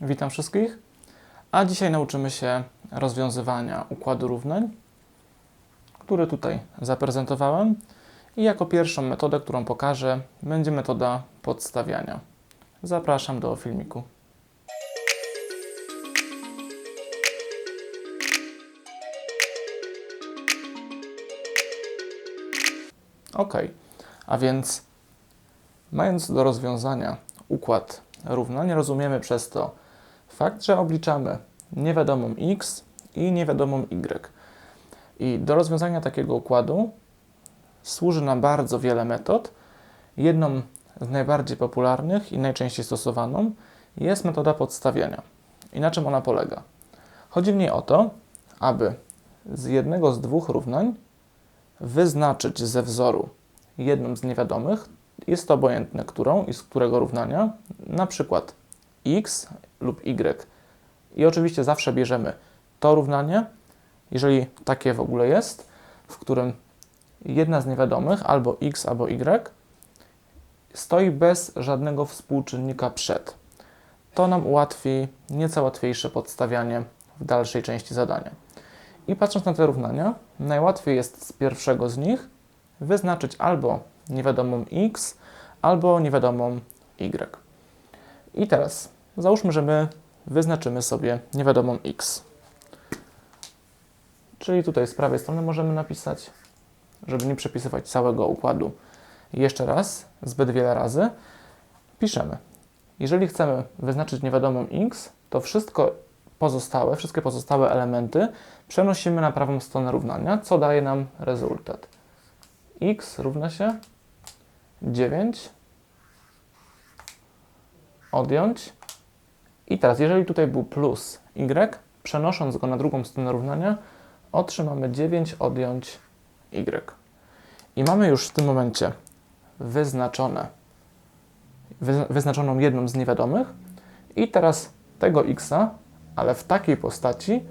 Witam wszystkich. A dzisiaj nauczymy się rozwiązywania układu równań, który tutaj zaprezentowałem. I jako pierwszą metodę, którą pokażę, będzie metoda podstawiania. Zapraszam do filmiku. Ok, a więc mając do rozwiązania układ równań, rozumiemy przez to fakt, że obliczamy niewiadomą x i niewiadomą y. I do rozwiązania takiego układu służy nam bardzo wiele metod. Jedną z najbardziej popularnych i najczęściej stosowaną jest metoda podstawiania. I na czym ona polega? Chodzi w niej o to, aby z jednego z dwóch równań wyznaczyć ze wzoru jedną z niewiadomych, jest to obojętne którą i z którego równania, na przykład x lub y. I oczywiście zawsze bierzemy to równanie, jeżeli takie w ogóle jest, w którym jedna z niewiadomych, albo x, albo y, stoi bez żadnego współczynnika przed. To nam ułatwi nieco łatwiejsze podstawianie w dalszej części zadania. I patrząc na te równania, najłatwiej jest z pierwszego z nich wyznaczyć albo niewiadomą x, albo niewiadomą y. I teraz załóżmy, że my wyznaczymy sobie niewiadomą x. Czyli tutaj z prawej strony możemy napisać, żeby nie przepisywać całego układu jeszcze raz, zbyt wiele razy, piszemy. Jeżeli chcemy wyznaczyć niewiadomą x, to wszystko pozostałe, wszystkie pozostałe elementy przenosimy na prawą stronę równania, co daje nam rezultat. x równa się 9 odjąć. I teraz, jeżeli tutaj był plus y, przenosząc go na drugą stronę równania, otrzymamy 9 odjąć y. I mamy już w tym momencie wyznaczone, wyznaczoną jedną z niewiadomych. I teraz tego x, ale w takiej postaci,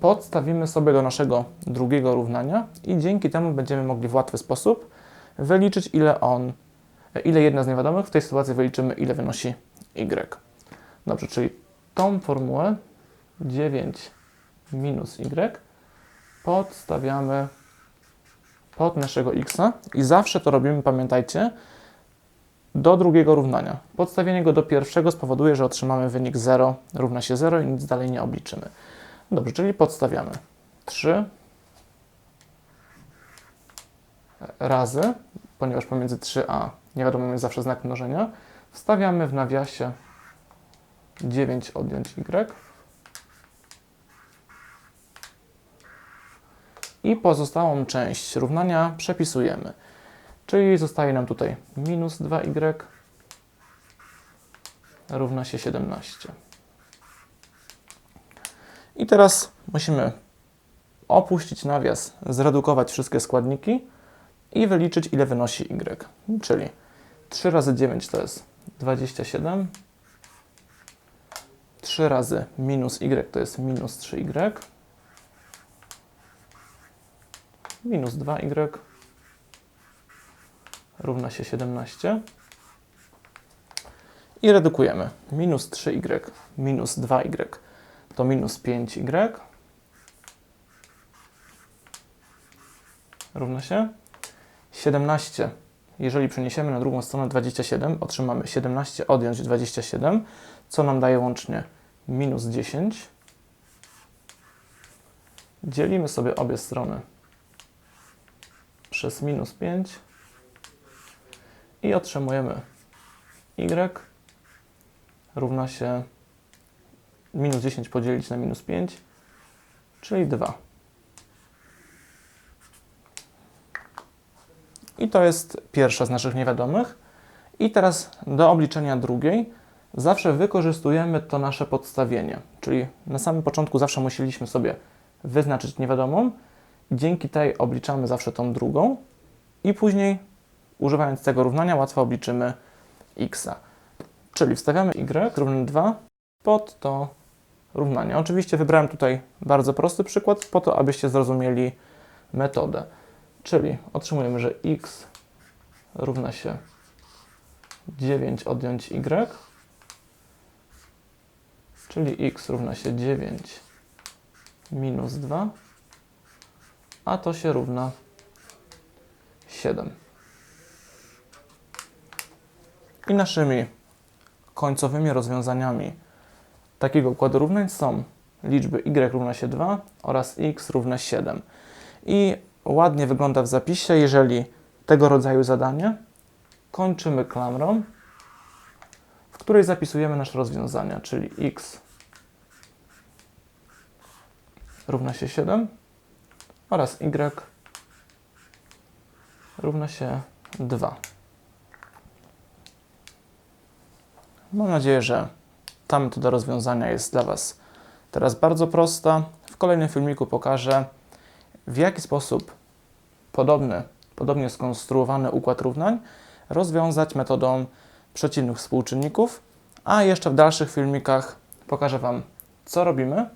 podstawimy sobie do naszego drugiego równania i dzięki temu będziemy mogli w łatwy sposób wyliczyć, ile on, ile jedna z niewiadomych, w tej sytuacji wyliczymy, ile wynosi y. Dobrze, czyli tą formułę 9 minus y podstawiamy pod naszego x i zawsze to robimy, pamiętajcie, do drugiego równania. Podstawienie go do pierwszego spowoduje, że otrzymamy wynik 0 równa się 0 i nic dalej nie obliczymy. Dobrze, czyli podstawiamy 3 razy, ponieważ pomiędzy 3 a nie wiadomo jest zawsze znak mnożenia, wstawiamy w nawiasie 9 odjąć y i pozostałą część równania przepisujemy. Czyli zostaje nam tutaj minus 2y równa się 17. I teraz musimy opuścić nawias, zredukować wszystkie składniki i wyliczyć, ile wynosi y. Czyli 3 razy 9 to jest 27. 3 razy minus y to jest minus 3y. Minus 2y równa się 17. I redukujemy. Minus 3y minus 2y to minus 5y równa się 17. Jeżeli przeniesiemy na drugą stronę 27, otrzymamy 17 odjąć 27, co nam daje łącznie minus 10. Dzielimy sobie obie strony przez minus 5 i otrzymujemy y równa się minus 10 podzielić na minus 5, czyli 2. I to jest pierwsza z naszych niewiadomych. I teraz do obliczenia drugiej zawsze wykorzystujemy to nasze podstawienie. Czyli na samym początku zawsze musieliśmy sobie wyznaczyć niewiadomą. Dzięki tej obliczamy zawsze tą drugą i później używając tego równania łatwo obliczymy x. Czyli wstawiamy y równy 2 pod to równanie. Oczywiście wybrałem tutaj bardzo prosty przykład po to, abyście zrozumieli metodę. Czyli otrzymujemy, że x równa się 9 odjąć y czyli x równa się 9 minus 2, a to się równa 7. I naszymi końcowymi rozwiązaniami takiego układu równań są liczby y równa się 2 oraz x równa 7. I ładnie wygląda w zapisie, jeżeli tego rodzaju zadanie kończymy klamrą, w której zapisujemy nasze rozwiązania, czyli x równa się 7 oraz y równa się 2. Mam nadzieję, że ta metoda rozwiązania jest dla Was teraz bardzo prosta. W kolejnym filmiku pokażę, w jaki sposób podobny, podobnie skonstruowany układ równań rozwiązać metodą przeciwnych współczynników, a jeszcze w dalszych filmikach pokażę Wam, co robimy,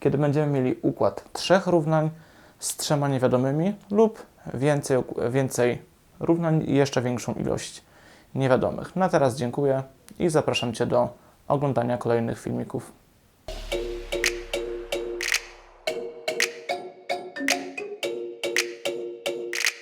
kiedy będziemy mieli układ trzech równań z trzema niewiadomymi lub więcej, więcej równań i jeszcze większą ilość niewiadomych. Na teraz dziękuję i zapraszam Cię do oglądania kolejnych filmików.